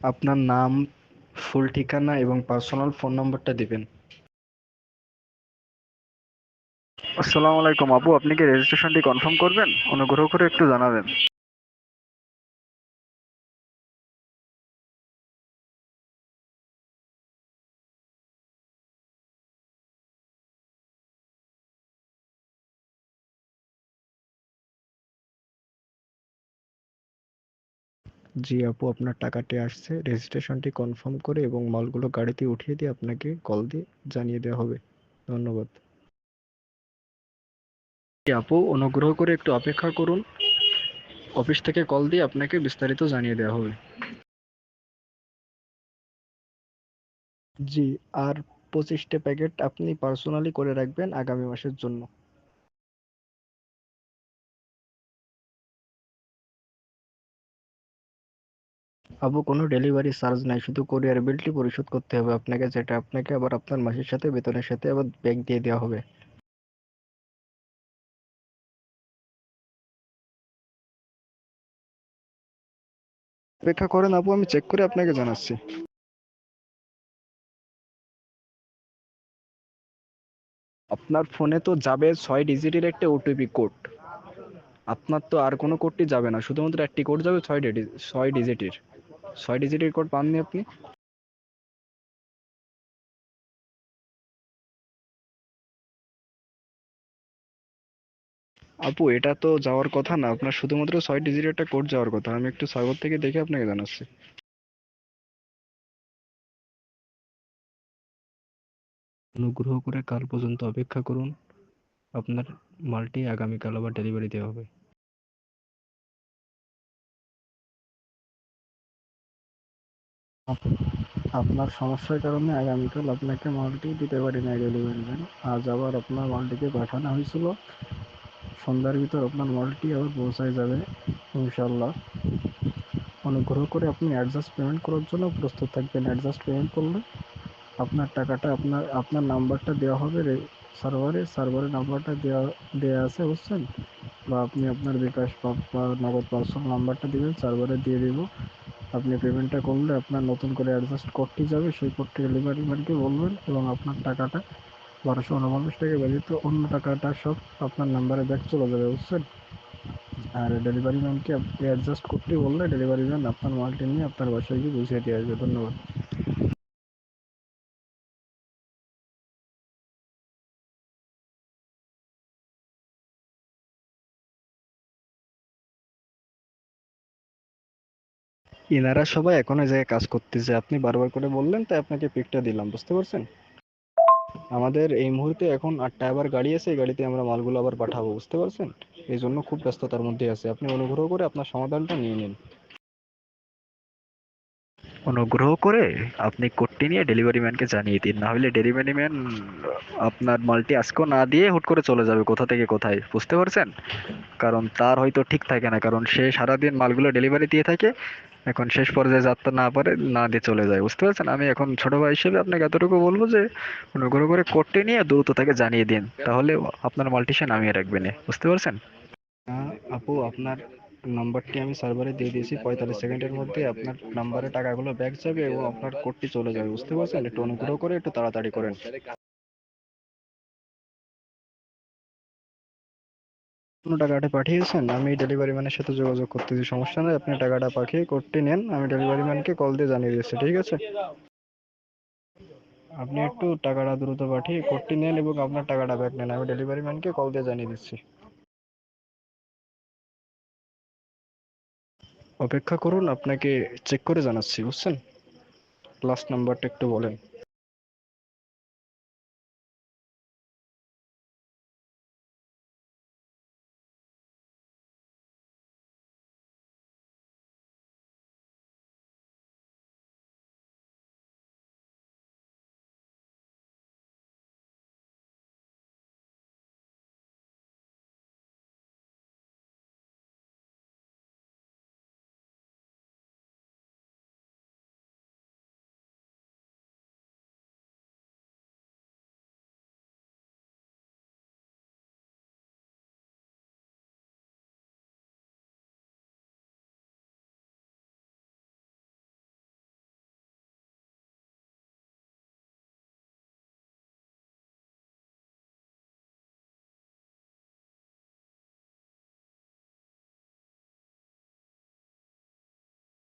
আপনার নাম, ফুল ঠিকানা এবং পার্সোনাল ফোন নম্বরটা দিবেন। আসসালামু আলাইকুম আপু, আপনি কি রেজিস্ট্রেশনটি কনফার্ম করবেন? অনুগ্রহ করে একটু জানাবেন। জি আপু, আপনার টাকাটি আসছে। রেজিস্ট্রেশনটি কনফার্ম করে এবং মালগুলো গাড়িতে উঠিয়ে দিয়ে আপনাকে কল দিয়ে জানিয়ে দেওয়া হবে। ধন্যবাদ। আপু, অনুগ্রহ করে একটু অপেক্ষা করুন। অফিস থেকে কল দিয়ে আপনাকে বিস্তারিত জানিয়ে দেওয়া হবে। জি, আর পঁচিশটা প্যাকেট আপনি পার্সোনালি করে রাখবেন আগামী মাসের জন্য। আবু কোনো ডেলিভারি চার্জ নাই, শুধু কোরিয়ার বিলটি পরিশোধ করতে হবে আপনাকে, যেটা আপনাকে আবার আপনার মাসের সাথে, বেতনের সাথে আবার ব্যাগ দিয়ে দেওয়া হবে। অপেক্ষা করেন আপু, আমি চেক করে আপনাকে জানাচ্ছি। আপনার ফোনে তো যাবে ছয় ডিজিটের একটা ওটিপি কোড আপনার তো আর কোনো কোডটি যাবে না, শুধুমাত্র একটি কোড যাবে ছয় ছয় ডিজিটের ছয় ডিজিটের কোড পাননি আপনি? আপু, এটা তো যাওয়ার কথা না। আপনার শুধুমাত্র ছয় ডিজিটের একটা কোড যাওয়ার কথা। আমি একটু সার্ভার থেকে দেখে আপনাকে জানাচ্ছি। অনুগ্রহ করে কাল পর্যন্ত অপেক্ষা করুন। আপনার মালটি আগামীকাল আবার ডেলিভারি দেওয়া হবে। আপনার সমস্যার কারণে আগামীকাল আপনাকে মালটি দিতে পারি না ডেলিভারি ম্যান আজ আবার আপনার মালটিকে পাঠানো হয়েছিল। সন্ধ্যার ভিতর আপনার মালটি আবার পৌঁছায় যাবে ইনশাল্লাহ অনুগ্রহ করে আপনি অ্যাডজাস্ট পেমেন্ট করার জন্য প্রস্তুত থাকবেন। অ্যাডজাস্ট পেমেন্ট করলে আপনার টাকাটা আপনার আপনার নাম্বারটা দেওয়া হবে সার্ভারে। সার্ভারের নাম্বারটা দেওয়া দেওয়া আছে, বুঝছেন? বা আপনি আপনার বিকাশ বা নগদ পার্সোনাল নাম্বারটা দিবেন, সার্ভারে দিয়ে দেবো। আপনি পেমেন্টটা করলে আপনার নতুন করে অ্যাডজাস্ট করতে যাবে, সেই কোডটি ডেলিভারি ম্যানকে বলবেন এবং আপনার টাকাটা বারোশো উনপঞ্চাশ টাকা ব্যতীত অন্য টাকাটা সব আপনার নাম্বারে ব্যাক চলে যাবে, বুঝছেন? আর ডেলিভারি ম্যানকে আপনি অ্যাডজাস্ট করতে বললে ডেলিভারি ম্যান আপনার মালটি নিয়ে আপনার বাসায় গিয়ে বুঝিয়ে দিয়ে আসবে, ধন্যবাদ। এনারা সবাই এখন ওই জায়গায় কাজ করতেছে। আপনি বারবার করে বললেন, তাই আপনাকে পিকটা দিলাম, বুঝতে পারছেন? আমাদের এই মুহূর্তে এখন আটটা আবার গাড়ি আছে, এই গাড়িতে আমরা মালগুলো আবার পাঠাবো, বুঝতে পারছেন? এই জন্য খুব ব্যস্ততার মধ্যে আছে। আপনি অনুগ্রহ করে আপনার সমাধানটা নিয়ে নিন। অনুগ্রহ করে আপনি কোডটি নিয়ে ডেলিভারি ম্যানকে জানিয়ে দিন। না হলে ডেলিভারি ম্যান আপনার মালটি আজকেও না দিয়ে হুট করে চলে যাবে, কোথা থেকে কোথায়, বুঝতে পারছেন? কারণ তার হয়তো ঠিক থাকে না, কারণ সে সারাদিন মালগুলো ডেলিভারি দিয়ে থাকে। এখন শেষ পর্যায়ে যাত্রা না পারে, না দিয়ে চলে যায়, বুঝতে পারছেন? আমি এখন ছোট ভাই হিসেবে আপনাকে এতটুকু বলব যে অনুগ্রহ করে কোডটি নিয়ে দ্রুত তাকে জানিয়ে দিন, তাহলে আপনার মালটি সে নামিয়ে রাখবে না, বুঝতে পারছেন? আপু, আপনার নাম্বারটি আমি সার্ভারে দিয়ে দিয়েছি, পঁয়তাল্লিশ সেকেন্ডের মধ্যে আপনার নাম্বারে টাকাগুলো ব্যাক যাবে এবং আপনার কোডটি চলে যাবে, বুঝতে পারছেন? একটু অনুগ্রহ করে একটু তাড়াতাড়ি করেন। কোনো টাকাটা পাঠিয়েছেন? আমি ডেলিভারি ম্যানের সাথে যোগাযোগ করতেছি, সমস্যা নেই, আপনি টাকাটা পাঠিয়ে কোডটি নেন, আমি ডেলিভারি ম্যানকে কল দিয়ে জানিয়ে দিচ্ছি, ঠিক আছে? আপনি একটু টাকাটা দ্রুত পাঠিয়ে কোডটি নেন এবং আপনার টাকাটা ব্যাক নেন, আমি ডেলিভারি ম্যানকে কল দিয়ে জানিয়ে দিচ্ছি। অপেক্ষা করুন, আপনাকে চেক করে জানাচ্ছি, বুঝছেন? লাস্ট নাম্বারটা একটু বলেন।